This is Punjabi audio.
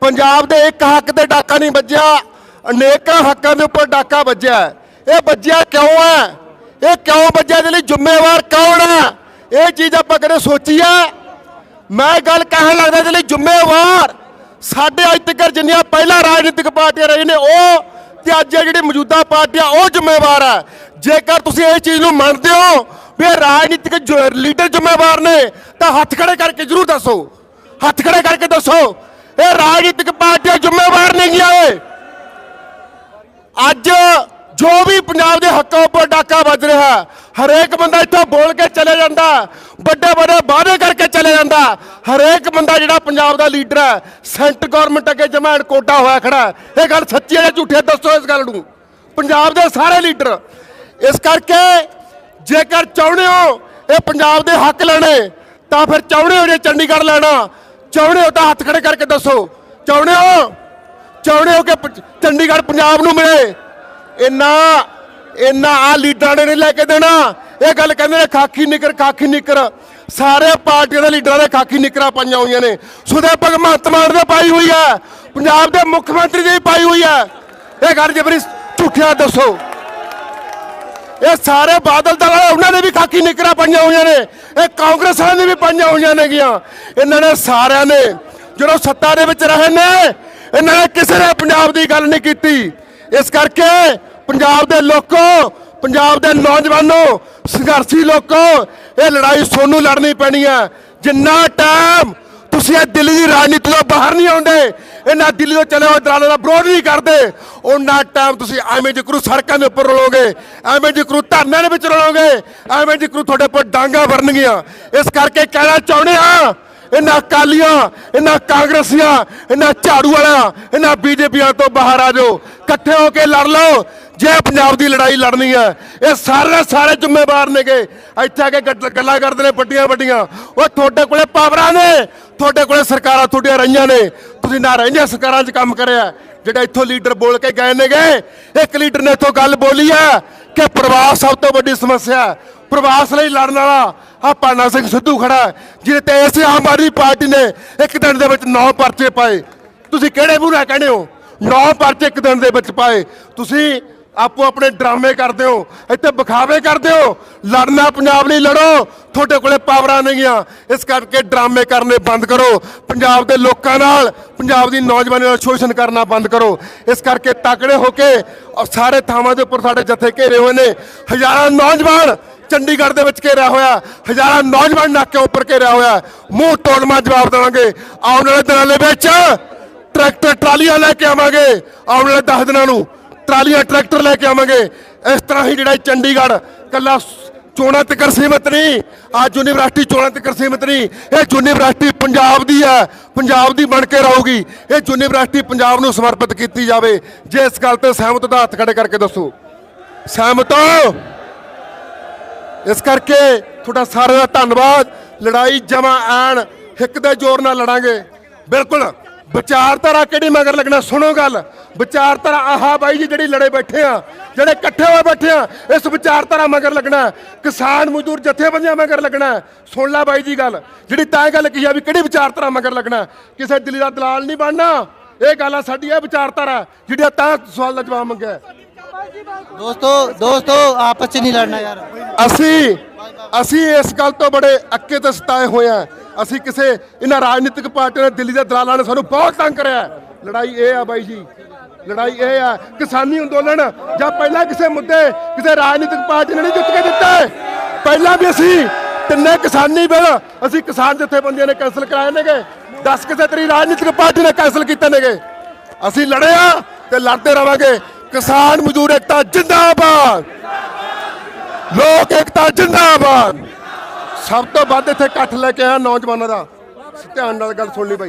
ਪੰਜਾਬ ਦੇ ਇੱਕ ਹੱਕ ਤੇ ਡਾਕਾ ਨਹੀਂ ਵੱਜਿਆ, ਅਨੇਕਾਂ ਹੱਕਾਂ ਦੇ ਉੱਪਰ ਡਾਕਾ ਵੱਜਿਆ ਇਹ ਵੱਜਿਆ ਕਿਉਂ ਹੈ? ਇਹ ਕਿਉਂ ਵੱਜਿਆ? ਇਹਦੇ ਲਈ ਜ਼ਿੰਮੇਵਾਰ ਕੌਣ ਹੈ? ਇਹ ਚੀਜ਼ ਆਪਾਂ ਕਦੇ ਸੋਚੀ ਹੈ? ਮੈਂ ਗੱਲ ਕਹਿਣ ਲੱਗਦਾ ਇਹਦੇ ਲਈ ਜ਼ਿੰਮੇਵਾਰ। ਸਾਡੇ ਅੱਜ ਤੱਕ ਜਿੰਨੀਆਂ ਪਹਿਲਾਂ ਰਾਜਨੀਤਿਕ ਪਾਰਟੀਆਂ ਰਹੀਆਂ ਨੇ, ਉਹ ਤੇ ਅੱਜ ਇਹ ਜਿਹੜੀ ਮੌਜੂਦਾ ਪਾਰਟੀਆਂ, ਉਹ ਜ਼ਿੰਮੇਵਾਰ ਹੈ। ਜੇਕਰ ਤੁਸੀਂ ਇਹ ਚੀਜ਼ ਨੂੰ ਮੰਨਦੇ ਹੋ ਵੀ ਇਹ ਰਾਜਨੀਤਿਕ ਲੀਡਰ ਜ਼ਿੰਮੇਵਾਰ ਨੇ, ਤਾਂ ਹੱਥ ਖੜੇ ਕਰਕੇ ਜ਼ਰੂਰ ਦੱਸੋ। ਹੱਥ ਖੜੇ ਕਰਕੇ ਦੱਸੋ। ਇਹ ਰਾਜਨੀਤਿਕ ਪਾਰਟੀਆਂ ਜ਼ਿੰਮੇਵਾਰ ਨਹੀਂ ਆਏ ਅੱਜ ਜੋ ਵੀ ਪੰਜਾਬ ਦੇ ਹੱਕਾਂ ਉੱਪਰ ਡਾਕਾ ਵੱਜ ਰਿਹਾ ਹਰੇਕ ਬੰਦਾ ਇੱਥੋਂ ਬੋਲ ਕੇ ਚਲੇ ਜਾਂਦਾ ਵੱਡੇ ਵੱਡੇ ਵਾਅਦੇ ਕਰਕੇ ਚਲੇ ਜਾਂਦਾ ਹਰੇਕ ਬੰਦਾ ਜਿਹੜਾ ਪੰਜਾਬ ਦਾ ਲੀਡਰ ਹੈ ਸੈਂਟਰ ਗਵਰਨਮੈਂਟ ਅੱਗੇ ਜਮਾਨ ਕੋਟਾ ਹੋਇਆ ਖੜਾ ਇਹ ਗੱਲ ਸੱਚੀ ਹੈ ਜਾਂ ਝੂਠੀ ਹੈ, ਦੱਸੋ ਇਸ ਗੱਲ ਨੂੰ। ਪੰਜਾਬ ਦੇ ਸਾਰੇ ਲੀਡਰ, ਇਸ ਕਰਕੇ ਜੇਕਰ ਚਾਹੁੰਦੇ ਹੋ ਇਹ ਪੰਜਾਬ ਦੇ ਹੱਕ ਲੈਣੇ, ਤਾਂ ਫਿਰ ਚਾਹੁੰਦੇ ਹੋ ਜੇ ਚੰਡੀਗੜ੍ਹ ਲੈਣਾ। ਚਾਹੁੰਦੇ ਹੋ ਤਾਂ ਹੱਥ ਖੜੇ ਕਰਕੇ ਦੱਸੋ। ਚਾਹੁੰਦੇ ਹੋ। ਚਾਹੁੰਦੇ ਹੋ ਕਿ ਚੰਡੀਗੜ੍ਹ ਪੰਜਾਬ ਨੂੰ ਮਿਲੇ। ਇੰਨਾ ਇੰਨਾ ਆ ਲੀਡਰਾਂ ਨੇ ਨਹੀਂ ਲੈ ਕੇ ਦੇਣਾ। ਇਹ ਗੱਲ ਕਹਿੰਦੇ ਨੇ, ਖਾਕੀ ਨਿਕਰ ਖਾਕੀ ਨਿਕਰ। ਸਾਰੇ ਪਾਰਟੀਆਂ ਦੇ ਲੀਡਰਾਂ ਦੇ ਖਾਕੀ ਨਿਕਰਾਂ ਪਾਈਆਂ ਹੋਈਆਂ ਨੇ। ਸੁਦੇ ਭਗਵੰਤ ਮਾਨ ਦੇ ਪਾਈ ਹੋਈ ਹੈ। ਪੰਜਾਬ ਦੇ ਮੁੱਖ ਮੰਤਰੀ ਦੀ ਵੀ ਪਾਈ ਹੋਈ ਹੈ। ਇਹ ਗੱਲ ਜਬਰੀ ਝੂਠਿਆ ਦੱਸੋ। ਇਹ ਸਾਰੇ ਬਾਦਲ ਦਲ ਉਹਨਾਂ ਨੇ ਵੀ ਖਾਕੀ ਨਿਕਰਾਂ ਪਾਈਆਂ ਹੋਈਆਂ ਨੇ। ਇਹ ਕਾਂਗਰਸ ਵਾਲਿਆਂ ਨੇ ਵੀ ਪਾਈਆਂ ਹੋਈਆਂ ਨੇਗੀਆਂ। ਇਹਨਾਂ ਨੇ ਸਾਰਿਆਂ ਨੇ ਜਦੋਂ ਸੱਤਾ ਦੇ ਵਿੱਚ ਰਹੇ ਨੇ, ਇਹਨਾਂ ਨੇ ਕਿਸੇ ਨੇ ਪੰਜਾਬ ਦੀ ਗੱਲ ਨਹੀਂ ਕੀਤੀ। ਇਸ ਕਰਕੇ ਪੰਜਾਬ ਦੇ ਲੋਕੋ, ਪੰਜਾਬ ਦੇ ਨੌਜਵਾਨੋ, ਸੰਘਰਸ਼ੀ ਲੋਕੋ, ਇਹ ਲੜਾਈ ਸੋਨੂੰ ਲੜਨੀ ਪੈਣੀ ਹੈ। ਜਿੰਨਾ ਟਾਈਮ ਤੁਸੀਂ ਇਹ ਦਿੱਲੀ ਦੀ ਰਾਜਨੀਤੀ ਤੋਂ ਬਾਹਰ ਨਹੀਂ ਆਉਂਦੇ। ਇਹਨਾਂ ਦਿੱਲੀ ਤੋਂ ਚਲੇ ਹੋਏ ਦਲਾਲਾਂ ਦਾ ਵਿਰੋਧ ਨਹੀਂ ਕਰਦੇ। ਉਹਨਾਂ ਟਾਈਮ ਤੁਸੀਂ ਐਵੇਂ ਜਿਕਰੂ ਸੜਕਾਂ ਦੇ ਉੱਪਰ ਰਲੋਗੇ, ਐਵੇਂ ਜਿਕਰੂ ਧਰਨਿਆਂ ਦੇ ਵਿੱਚ ਰਲੋਗੇ, ਐਵੇਂ ਜਿਕਰੂ ਤੁਹਾਡੇ ਉੱਪਰ ਡਾਂਗਾ ਵਰਨਗੀਆਂ। ਇਸ ਕਰਕੇ ਕਹਿਣਾ ਚਾਹੁੰਦੇ ਆ, ਇਹਨਾਂ ਅਕਾਲੀਆਂ, ਇਹਨਾਂ ਕਾਂਗਰਸੀਆਂ, ਇਹਨਾਂ ਝਾੜੂ ਵਾਲਿਆਂ, ਇਹਨਾਂ ਬੀਜੇਪੀਆਂ ਤੋਂ ਬਾਹਰ ਆ ਜਾਓ। ਇਕੱਠੇ ਹੋ ਕੇ ਲੜ ਲਓ। ਜੇ ਪੰਜਾਬ ਦੀ ਲੜਾਈ ਲੜਨੀ ਹੈ, ਇਹ ਸਾਰੇ ਸਾਰੇ ਜ਼ਿੰਮੇਵਾਰ ਨੇਗੇ। ਇੱਥੇ ਆ ਕੇ ਗੱਲਾਂ ਕਰਦੇ ਨੇ ਵੱਡੀਆਂ ਵੱਡੀਆਂ। ਉਹ ਤੁਹਾਡੇ ਕੋਲੇ ਪਾਵਰਾਂ ਨੇ, ਤੁਹਾਡੇ ਕੋਲੇ ਸਰਕਾਰਾਂ ਤੁਹਾਡੀਆਂ ਰਹੀਆਂ ਨੇ। ਤੁਸੀਂ ਨਾ ਰਹੀਆਂ ਸਰਕਾਰਾਂ 'ਚ ਕੰਮ ਕਰਿਆ। ਜਿਹੜਾ ਇੱਥੋਂ ਲੀਡਰ ਬੋਲ ਕੇ ਗਏ ਨੇਗੇ, ਇੱਕ ਲੀਡਰ ਨੇ ਇੱਥੋਂ ਗੱਲ ਬੋਲੀ ਹੈ ਕਿ ਪ੍ਰਵਾਸ ਸਭ ਤੋਂ ਵੱਡੀ ਸਮੱਸਿਆ ਹੈ। ਪ੍ਰਵਾਸ ਲਈ ਲੜਨ ਵਾਲਾ ਆ ਪਾਨਾ ਸਿੰਘ ਸਿੱਧੂ ਖੜਾ ਜਿਹਦੇ ਤੇ ਇਸੇ ਆਮ ਆਦਮੀ ਪਾਰਟੀ ਨੇ ਇੱਕ ਦਿਨ ਦੇ ਵਿੱਚ 9 ਪਰਚੇ ਪਾਏ। ਤੁਸੀਂ ਕਿਹੜੇ ਮੂਹਰੇ ਕਹਿੰਦੇ ਹੋ? 9 ਪਰਚੇ ਇੱਕ ਦਿਨ ਦੇ ਵਿੱਚ ਪਾਏ। ਤੁਸੀਂ ਆਪੋ ਆਪਣੇ ਡਰਾਮੇ ਕਰਦੇ ਹੋ, ਇੱਥੇ ਵਿਖਾਵੇ ਕਰਦੇ ਹੋ, ਲੜਨਾ ਪੰਜਾਬ ਲਈ ਲੜੋ, ਤੁਹਾਡੇ ਕੋਲੇ ਪਾਵਰਾਂ ਨਹੀਂਆਂ ਇਸ ਕਰਕੇ ਡਰਾਮੇ ਕਰਨੇ ਬੰਦ ਕਰੋ, ਪੰਜਾਬ ਦੇ ਲੋਕਾਂ ਨਾਲ, ਪੰਜਾਬ ਦੀ ਨੌਜਵਾਨੀ ਨਾਲ ਸ਼ੋਸ਼ਣ ਕਰਨਾ ਬੰਦ ਕਰੋ। ਇਸ ਕਰਕੇ ਤਕੜੇ ਹੋ ਕੇ ਸਾਰੇ ਥਾਵਾਂ ਦੇ ਉੱਪਰ ਸਾਡੇ ਜਥੇ ਘੇਰੇ ਹੋਏ ਨੇ। ਹਜ਼ਾਰਾਂ ਨੌਜਵਾਨ ਚੰਡੀਗੜ੍ਹ ਦੇ ਵਿੱਚ ਘੇਰਿਆ ਹੋਇਆ, ਹਜ਼ਾਰਾਂ ਨੌਜਵਾਨ ਨਾਕੇ ਉੱਪਰ ਘੇਰਿਆ ਹੋਇਆ। ਮੂੰਹ ਤੋੜਮਾ ਜਵਾਬ ਦੇਵਾਂਗੇ। ਆਉਣ ਵਾਲੇ ਦਿਨਾਂ ਦੇ ਵਿੱਚ ਟਰੈਕਟਰ, ਟਰਾਲੀਆਂ ਲੈ ਕੇ ਆਵਾਂਗੇ, ਆਉਣ ਵਾਲੇ 10 ਦਿਨਾਂ ਨੂੰ। ਟਰਾਲੀਆਂ ਟਰੈਕਟਰ ਲੈ ਕੇ ਆਵਾਂਗੇ। ਇਸ ਤਰ੍ਹਾਂ ਹੀ ਜਿਹੜਾ ਚੰਡੀਗੜ੍ਹ ਕੱਲਾ ਚੋਣਾਂ ਤੱਕ ਸੀਮਤ ਨਹੀਂ, ਅੱਜ ਯੂਨੀਵਰਸਿਟੀ ਚੋਣਾਂ ਤੱਕ ਸੀਮਤ ਨਹੀਂ, ਇਹ ਯੂਨੀਵਰਸਿਟੀ ਪੰਜਾਬ ਦੀ ਹੈ, ਪੰਜਾਬ ਦੀ ਬਣ ਕੇ ਰਹੂਗੀ। ਇਹ ਯੂਨੀਵਰਸਿਟੀ ਪੰਜਾਬ ਨੂੰ ਸਮਰਪਿਤ ਕੀਤੀ ਜਾਵੇ। ਜੇ ਇਸ ਗੱਲ ਤੇ ਸਹਿਮਤ ਦਾ ਹੱਥ ਖੜੇ ਕਰਕੇ ਦੱਸੋ। ਸਹਿਮਤ ਇਸ ਕਰਕੇ ਤੁਹਾਡਾ ਸਾਰਿਆਂ ਦਾ ਧੰਨਵਾਦ। ਲੜਾਈ ਜਮਾ ਐਨ ਹਿੱਕ ਦੇ ਜ਼ੋਰ ਨਾਲ ਲੜਾਂਗੇ। ਬਿਲਕੁਲ। ਵਿਚਾਰਧਾਰਾ ਕਿਹੜੀ ਮਗਰ ਲੱਗਣਾ? ਸੁਣੋ ਗੱਲ। ਵਿਚਾਰਧਾਰਾ ਆਹਾ ਬਾਈ ਜੀ ਜਿਹੜੀ ਲੜੇ ਬੈਠੇ ਆ ਜਿਹੜੇ ਇਕੱਠੇ ਹੋਏ ਬੈਠੇ ਆ ਇਸ ਵਿਚਾਰਧਾਰਾ ਮਗਰ ਲੱਗਣਾ ਕਿਸਾਨ ਮਜ਼ਦੂਰ ਜਥੇਬੰਦੀਆਂ ਮਗਰ ਲੱਗਣਾ ਸੁਣ ਲੈ ਬਾਈ ਜੀ ਗੱਲ। ਜਿਹੜੀ ਤਾਂ ਗੱਲ ਕਹੀ ਆ ਵੀ ਕਿਹੜੀ ਵਿਚਾਰਧਾਰਾ ਮਗਰ ਲੱਗਣਾ ਕਿਸੇ ਦਿੱਲੀ ਦਾ ਦਲਾਲ ਨਹੀਂ ਬਣਨਾ। ਇਹ ਗੱਲ ਆ ਸਾਡੀ ਇਹ ਵਿਚਾਰਧਾਰਾ ਜਿਹੜੀ ਤਾਂ ਸਵਾਲ ਦਾ ਜਵਾਬ ਮੰਗਿਆ ਦੋਸਤੋ ਦੋਸਤੋ ਆਪਸ ਚ ਨਹੀਂ ਲੜਨਾ ਯਾਰ। ਅਸੀਂ ਅਸੀਂ ਇਸ ਗੱਲ ਤੋਂ ਬੜੇ ਅੱਕੇ ਤੇ ਸਤਾਏ ਹੋਏ ਆ ਅਸੀਂ ਕਿਸੇ ਇਹਨਾਂ ਰਾਜਨੀਤਿਕ ਪਾਰਟੀਆਂ ਨੇ ਦਿੱਲੀ ਦੇ ਦਲਾਲਾਂ ਨੇ ਸਾਨੂੰ ਬਹੁਤ ਤੰਗ ਕਰਿਆ ਲੜਾਈ ਇਹ ਆ ਬਾਈ ਜੀ, ਲੜਾਈ ਇਹ ਆ, ਕਿਸਾਨੀ ਅੰਦੋਲਨ ਜਾਂ ਪਹਿਲਾਂ ਕਿਸੇ ਮੁੱਦੇ, ਕਿਸੇ ਰਾਜਨੀਤਿਕ ਪਾਰਟੀ ਨੇ ਨਹੀਂ ਜਿੱਤ ਕੇ ਦਿੱਤਾ ਪਹਿਲਾਂ ਵੀ ਅਸੀਂ ਤਿੰਨੇ ਕਿਸਾਨੀ ਬਿੱਲ, ਅਸੀਂ ਕਿਸਾਨ ਜਥੇਬੰਦੀਆਂ ਨੇ ਕੈਂਸਲ ਕਰਾਏ ਨੇਗੇ। 10 ਕਿਸੇ ਤਰੀ ਰਾਜਨੀਤਿਕ ਪਾਰਟੀ ਨੇ ਕੈਂਸਲ ਕੀਤੇ ਨੇਗੇ। ਅਸੀਂ ਲੜੇ ਆ ਤੇ ਲੜਦੇ ਰਵਾਂਗੇ। ਕਿਸਾਨ ਮਜ਼ਦੂਰ ਏਕਤਾ ਜਿੰਦਾਬਾਦ। ਲੋਕ ਏਕਤਾ ਜਿੰਦਾਬਾਦ। ਸਭ ਤੋਂ ਵੱਧ ਇੱਥੇ ਇਕੱਠ ਲੈ ਕੇ ਆਇਆ ਨੌਜਵਾਨਾਂ ਦਾ। ਧਿਆਨ ਨਾਲ ਗੱਲ ਸੁਣ ਲਈ ਬਾਈ।